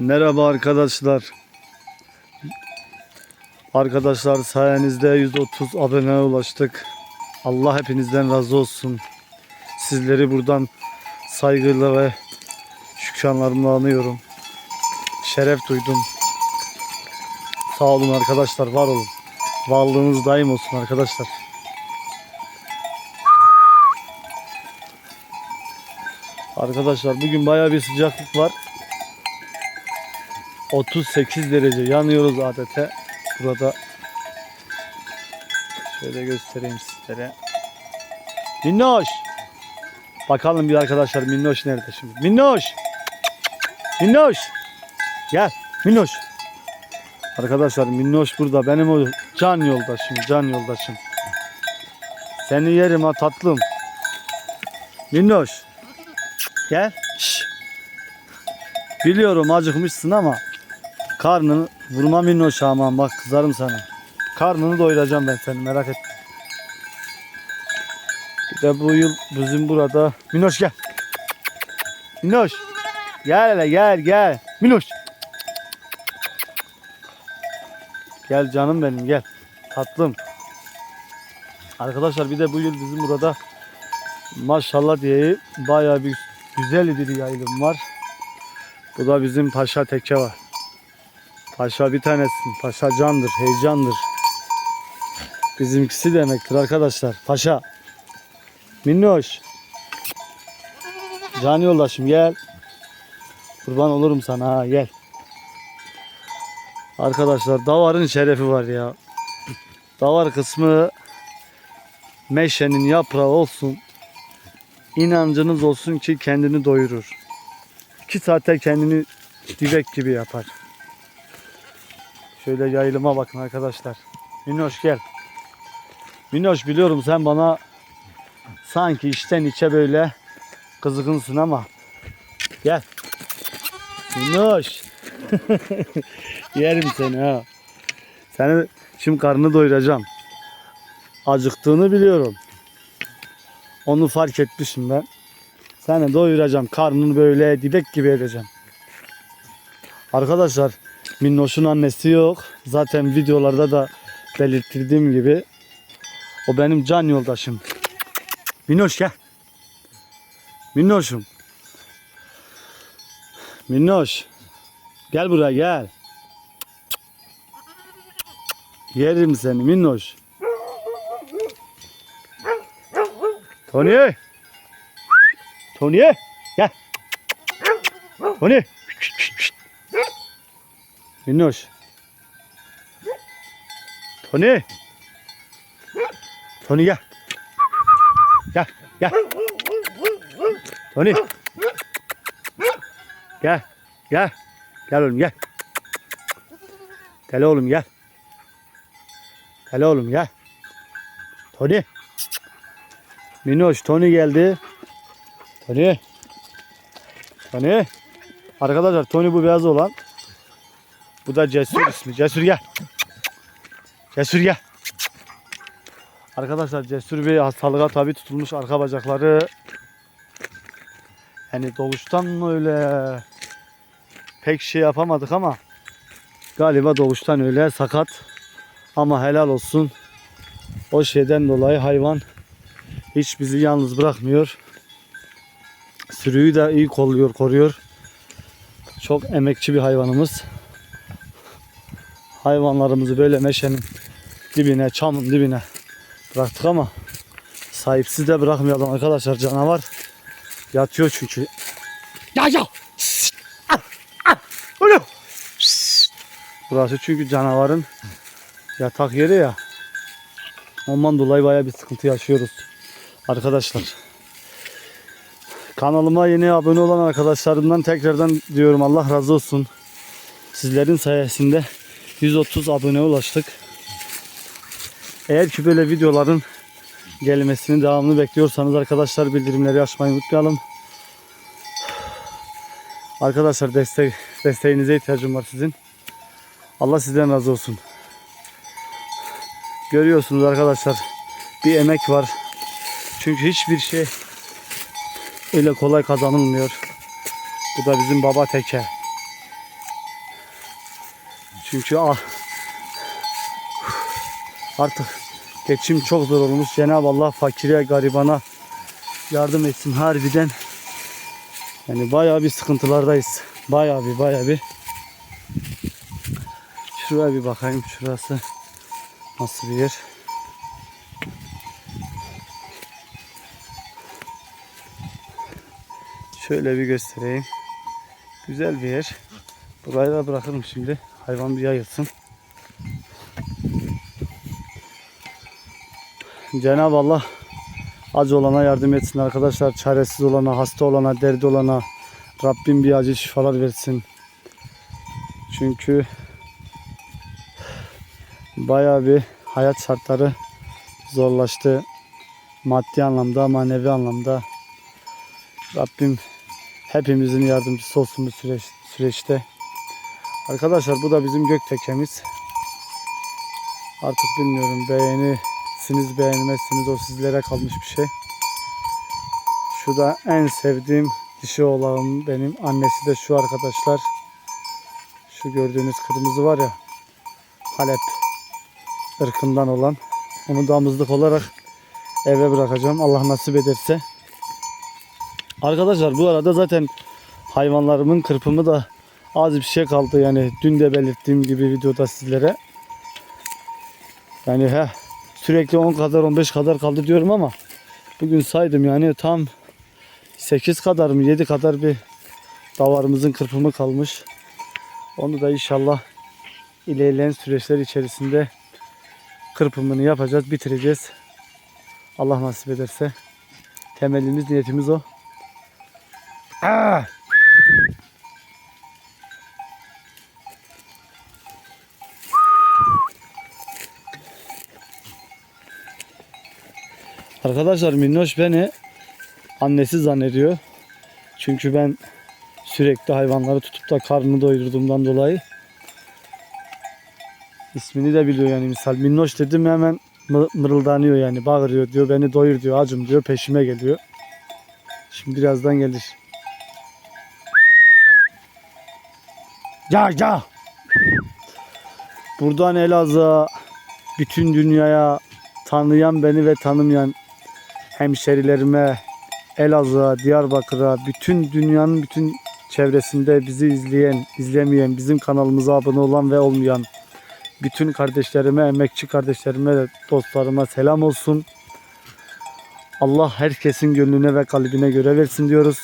Merhaba arkadaşlar. Arkadaşlar sayenizde 130 aboneye ulaştık. Allah hepinizden razı olsun. Sizleri buradan saygıyla ve şükranlarımla anıyorum. Şeref duydum. Sağ olun arkadaşlar, var olun. Varlığınız daim olsun arkadaşlar. Arkadaşlar bugün bayağı bir sıcaklık var. 38 derece yanıyoruz adeta burada. Şöyle göstereyim sizlere. Minnoş. Bakalım bir arkadaşlar Minnoş nerede şimdi? Minnoş. Minnoş. Gel Minnoş. Arkadaşlar Minnoş burada benim o can yoldaşım can yoldaşım. Seni yerim ha tatlım. Minnoş. Gel. Şş. Biliyorum acıkmışsın ama karnını vurma minnoş aman bak kızarım sana. Karnını doyuracağım ben seni merak etme. Bir de bu yıl bizim burada Minnoş gel. Minnoş. Gel hele gel gel. Minnoş. Gel canım benim gel. Tatlım. Arkadaşlar bir de bu yıl bizim burada maşallah diye bayağı bir güzel bir yaylım var. Bu da bizim Paşa Teke var. Paşa bir tanesin. Paşa candır, heyecandır. Bizimkisi demektir arkadaşlar. Paşa. Minnoş. Can yoldaşım gel. Kurban olurum sana ha gel. Arkadaşlar davarın şerefi var ya. Davar kısmı meşenin yaprağı olsun. İnancınız olsun ki kendini doyurur. 2 saatte kendini divek gibi yapar. Şöyle yayılıma bakın arkadaşlar. Minnoş gel. Minnoş biliyorum sen bana sanki içten içe böyle kızgınsın ama gel. Minnoş. Yerim seni ha. Seni şimdi karnını doyuracağım. Acıktığını biliyorum. Onu fark etmişim ben. Seni doyuracağım. Karnını böyle dibek gibi edeceğim. Arkadaşlar Minnoş'un annesi yok. Zaten videolarda da belirttiğim gibi. O benim can yoldaşım. Minnoş gel. Minnoş'um. Minnoş. Gel buraya gel. Yerim seni Minnoş. Tony. Tony gel. Tony. Minnoş. Tony. Tony gel. Gel gel. Tony. Gel. Gel. Gel oğlum gel. Gel oğlum gel. Gel oğlum gel. Tony. Minnoş Tony geldi. Tony. Tony. Arkadaşlar Tony bu beyaz olan. Bu da Cesur ismi. Cesur gel. Cesur gel. Arkadaşlar Cesur bir hastalığa tabi tutulmuş arka bacakları. Yani doğuştan öyle pek şey yapamadık ama galiba doğuştan öyle sakat. Ama helal olsun. O şeyden dolayı hayvan hiç bizi yalnız bırakmıyor. Sürüyü de iyi kolluyor, koruyor. Çok emekçi bir hayvanımız. Hayvanlarımızı böyle meşenin dibine, çamın dibine bıraktık ama sahipsiz de bırakmayalım arkadaşlar. Canavar yatıyor çünkü. Ya ya. Burası çünkü canavarın yatak yeri ya. Ondan dolayı bayağı bir sıkıntı yaşıyoruz arkadaşlar. Kanalıma yeni abone olan arkadaşlarımdan tekrardan diyorum Allah razı olsun. Sizlerin sayesinde 130 abone ulaştık. Eğer ki böyle videoların gelmesini devamlı bekliyorsanız arkadaşlar bildirimleri açmayı unutmayalım. Arkadaşlar destek desteğinize ihtiyacım var sizin. Allah sizden razı olsun. Görüyorsunuz arkadaşlar bir emek var. Çünkü hiçbir şey öyle kolay kazanılmıyor. Bu da bizim baba teke. Çünkü ah, artık geçim çok zor olmuş. Cenab-ı Allah fakire, garibana yardım etsin harbiden. Yani bayağı bir sıkıntılardayız. Bayağı bir bayağı bir. Şuraya bir bakayım şurası nasıl bir yer. Şöyle bir göstereyim. Güzel bir yer. Burayı da bırakırım şimdi. Hayvan bir yayılsın. Cenab-ı Allah acı olana yardım etsin arkadaşlar. Çaresiz olana, hasta olana, derdi olana Rabbim bir acil şifalar versin. Çünkü bayağı bir hayat şartları zorlaştı. Maddi anlamda, manevi anlamda. Rabbim hepimizin yardımcısı olsun bu süreç, süreçte. Arkadaşlar bu da bizim göktekemiz. Artık bilmiyorum beğenisiniz beğenmezsiniz o sizlere kalmış bir şey. Şu da en sevdiğim dişi oğlağım benim. Annesi de şu arkadaşlar. Şu gördüğünüz kırmızı var ya. Halep ırkından olan. Onu damızlık olarak eve bırakacağım. Allah nasip ederse. Arkadaşlar bu arada zaten hayvanlarımın kırpımı da az bir şey kaldı. Yani dün de belirttiğim gibi videoda sizlere. Yani he sürekli 10 kadar 15 kadar kaldı diyorum ama bugün saydım yani tam 8 kadar mı 7 kadar bir davarımızın kırpımı kalmış. Onu da inşallah ilerleyen süreçler içerisinde kırpımını yapacağız, bitireceğiz. Allah nasip ederse. Temelimiz, niyetimiz o. Aa! Arkadaşlar Minnoş beni annesi zannediyor. Çünkü ben sürekli hayvanları tutup da karnını doyurduğumdan dolayı ismini de biliyor yani misal Minnoş dedim hemen mı- mırıldanıyor yani bağırıyor diyor beni doyur diyor acım diyor peşime geliyor. Şimdi birazdan gelir. Ya ya. Buradan Elazığ'a bütün dünyaya tanıyan beni ve tanımayan hemşerilerime Elazığ'a, Diyarbakır'a, bütün dünyanın bütün çevresinde bizi izleyen, izlemeyen, bizim kanalımıza abone olan ve olmayan bütün kardeşlerime, emekçi kardeşlerime de dostlarıma selam olsun. Allah herkesin gönlüne ve kalbine göre versin diyoruz.